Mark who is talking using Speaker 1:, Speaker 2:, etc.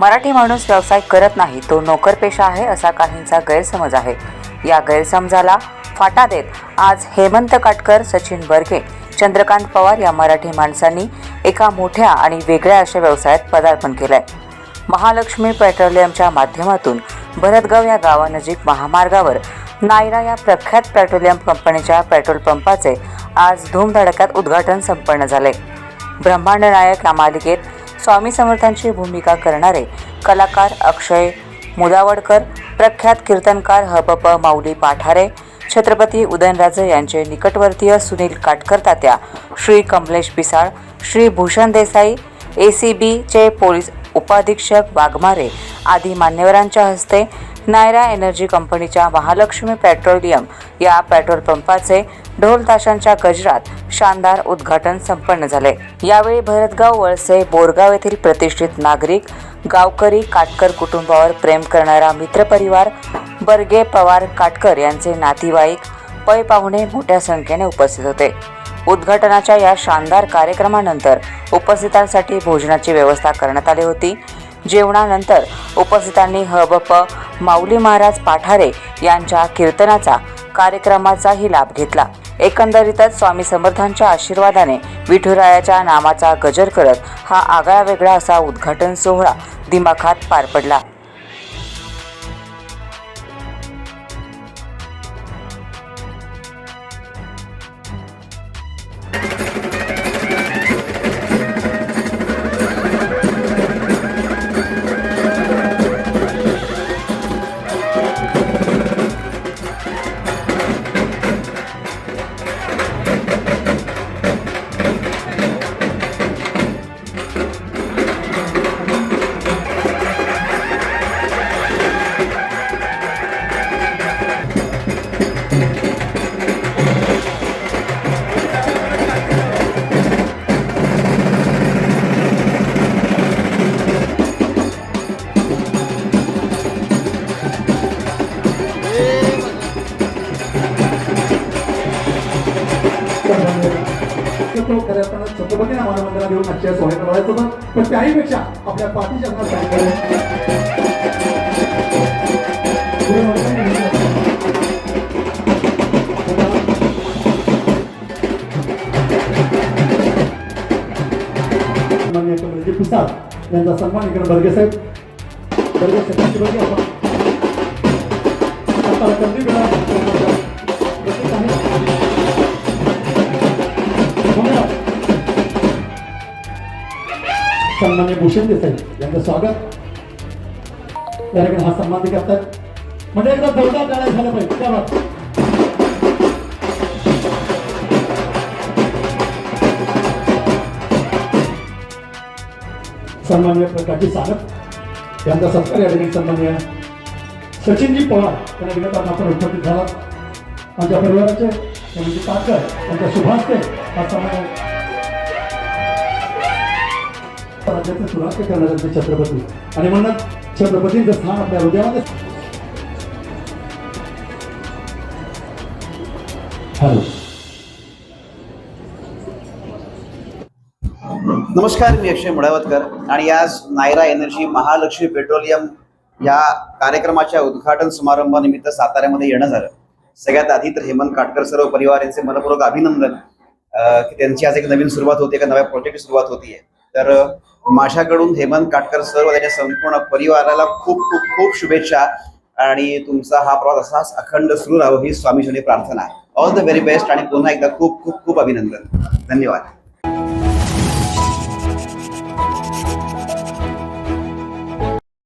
Speaker 1: मराठी माणूस व्यवसाय करत नाही तो नोकरपेशा आहे असा काहींचा गैरसमज आहे. या गैरसमजाला फाटा देत आज हेमंत काटकर सचिन बर्गे चंद्रकांत पवार या मराठी माणसांनी एका मोठ्या आणि वेगळ्या अशा व्यवसायात पदार्पण केलं आहे महालक्ष्मी पेट्रोलियमच्या माध्यमातून भरतगाव या गावानजीक महामार्गावर नायरा या प्रख्यात पेट्रोलियम कंपनीच्या पेट्रोल पंपाचे आज धूमधडक्यात उद्घाटन संपन्न झाले. ब्रह्मांड नायक या मालिकेत स्वामी समर्थांची भूमिका करणारे कलाकार अक्षय मुदावडकर प्रख्यात कीर्तनकार हपप माऊली पाठारे छत्रपती उदयनराजे यांचे निकटवर्तीय सुनील काटकर तात्या श्री कमलेश पिसाळ श्री भूषण देसाई ए सी बीचे पोलीस उपाधीक्षक वाघमारे आदी मान्यवरांच्या हस्ते नायरा एनर्जी कंपनीच्या महालक्ष्मी पेट्रोलियम या पेट्रोल पंपाचे ढोल ताशांच्या गजरात शानदार उद्घाटन संपन्न झाले. यावेळी भरतगाव वळसे बोरगाव येथील प्रतिष्ठित नागरिक गावकरी काटकर कुटुंबावर प्रेम करणारा मित्रपरिवार बर्गे पवार काटकर यांचे नातेवाईक पै पाहुणे मोठ्या संख्येने उपस्थित होते. उद्घाटनाच्या या शानदार कार्यक्रमानंतर उपस्थितांसाठी भोजनाची व्यवस्था करण्यात आली होती. जेवणानंतर उपस्थितांनी हबप माऊली महाराज पाठारे यांच्या कीर्तनाचा कार्यक्रमाचाही लाभ घेतला. एकंदरीतच स्वामी समर्थांच्या आशीर्वादाने विठुरायाच्या नामाचा गजर करत हा आगळा वेगळा असा उद्घाटन सोहळा दिमाखात पार पडला.
Speaker 2: तो खऱ्या अर्थानं छत्रपती महाराजांना देऊन आजच्या सोहळ्यात बघायचं होतं पण त्याहीपेक्षा आपल्या पाठीच्या प्रसाद यांचा सन्मान इकडे बर्गे साहेब बर्गे साहेबांची आपण आता सन्मान्य भूषण देसाई यांचं स्वागत. या हा सन्मान ते करतात. म्हणजे एकदा जोरदार टाळ्या झालं पाहिजे. त्या बाबतीत. सन्मान्य प्रकाशजी सानप यांचा सत्कार या ठिकाणी सन्मान्य सचिनजी पवार यांना विनंती आपण उपस्थित झाला आमच्या परिवाराचे त्यांची ताकद? यांच्या शुभास्ते हा सन्मान राज्याचे सुराज्य करणारे छत्रपती. आणि म्हणून छत्रपतींचं स्थान आपल्या हृदयामध्ये हॅलो.
Speaker 3: नमस्कार मी अक्षय मुळावतकर आणि आज नायरा एनर्जी महालक्ष्मी पेट्रोलियम या कार्यक्रमाच्या उद्घाटन समारंभानिमित्त साताऱ्यामध्ये येणं झालं. सगळ्यात आधी तर हेमंत काटकर सर्व परिवार यांचे मनपूर्वक अभिनंदन. की त्यांची आज एक नवीन सुरुवात होते एका नव्या प्रोजेक्ट सुरुवात होतीये. तर माझ्याकडून हेमंत काटकर सर्व त्याच्या संपूर्ण परिवाराला खूप खूप खूप शुभेच्छा. आणि तुमचा हा प्रवास असाच अखंड सुरू राहो ही स्वामीजीने प्रार्थना ऑल द व्हेरी बेस्ट आणि पुन्हा एकदा खूप खूप खूप अभिनंदन. धन्यवाद.